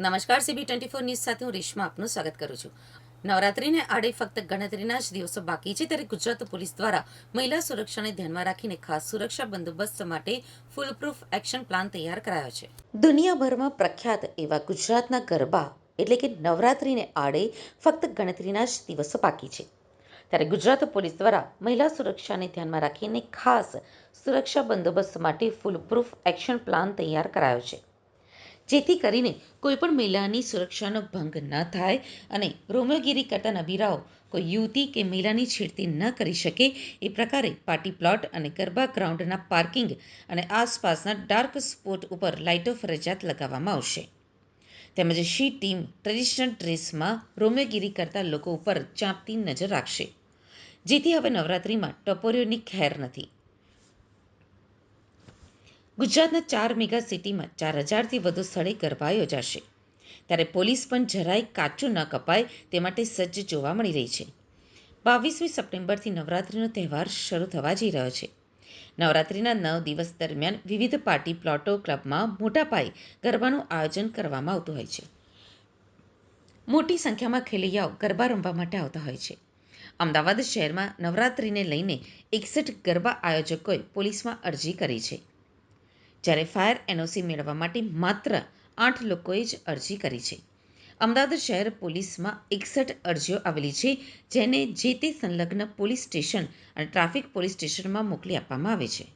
નમસ્કાર CB twenty four news સાથે હું રેશમા આપનું સ્વાગત કરું છું. નવરાત્રિને આડે ફક્ત ગણતરીના જ દિવસો બાકી છે, ત્યારે ગુજરાત પોલીસ દ્વારા મહિલા સુરક્ષાને ધ્યાનમાં રાખીને ખાસ સુરક્ષા બંદોબસ્ત માટે ફૂલપ્રૂફ એક્શન પ્લાન તૈયાર કરાયો છે. દુનિયાભરમાં પ્રખ્યાત એવા ગુજરાતના ગરબા એટલે કે નવરાત્રિને આડે ફક્ત ગણતરીના જ દિવસો બાકી છે. ત્યારે ગુજરાત પોલીસ દ્વારા મહિલા સુરક્ષાને ધ્યાનમાં રાખીને ખાસ સુરક્ષા બંદોબસ્ત માટે ફૂલપ્રૂફ એક્શન પ્લાન તૈયાર કરાયો છે. જેથી કરીને કોઈપણ મહિલાની સુરક્ષાનો ભંગ ન થાય અને રોમિયોગીરી કરતા નબીરાઓ કોઈ યુવતી કે મહિલાની છેડતી ન કરી શકે એ પ્રકારે પાર્ટી પ્લોટ અને ગરબા ગ્રાઉન્ડના પાર્કિંગ અને આસપાસના ડાર્ક સ્પોટ ઉપર લાઇટો ફરજિયાત લગાવવામાં આવશે. તેમજ શી ટીમ ટ્રેડિશનલ ડ્રેસમાં રોમિયોગીરી કરતા લોકો ઉપર ચાંપતી નજર રાખશે. જેથી હવે નવરાત્રિમાં ટપોરીઓની ખેર નથી. ગુજરાતના ચાર મેગા સિટીમાં ચાર હજારથી વધુ સ્થળે ગરબા યોજાશે. ત્યારે પોલીસ પણ જરાય કાચું ન કપાય તે માટે સજ્જ જોવા મળી રહી છે. બાવીસમી સપ્ટેમ્બરથી નવરાત્રિનો તહેવાર શરૂ થવા જઈ રહ્યો છે. નવરાત્રિના નવ દિવસ દરમિયાન વિવિધ પાર્ટી પ્લોટો ક્લબમાં મોટા પાયે ગરબાનું આયોજન કરવામાં આવતું હોય છે. મોટી સંખ્યામાં ખેલૈયાઓ ગરબા રમવા માટે આવતા હોય છે. અમદાવાદ શહેરમાં નવરાત્રિને લઈને એકસઠ ગરબા આયોજકોએ પોલીસમાં અરજી કરી છે. જ્યારે ફાયર એનઓસી મેળવવા માટે માત્ર આઠ લોકોએ જ અરજી કરી છે. અમદાવાદ શહેર પોલીસમાં એકસઠ અરજીઓ આવેલી છે, જેને જે તે સંલગ્ન પોલીસ સ્ટેશન અને ટ્રાફિક પોલીસ સ્ટેશનમાં મોકલી આપવામાં આવે છે.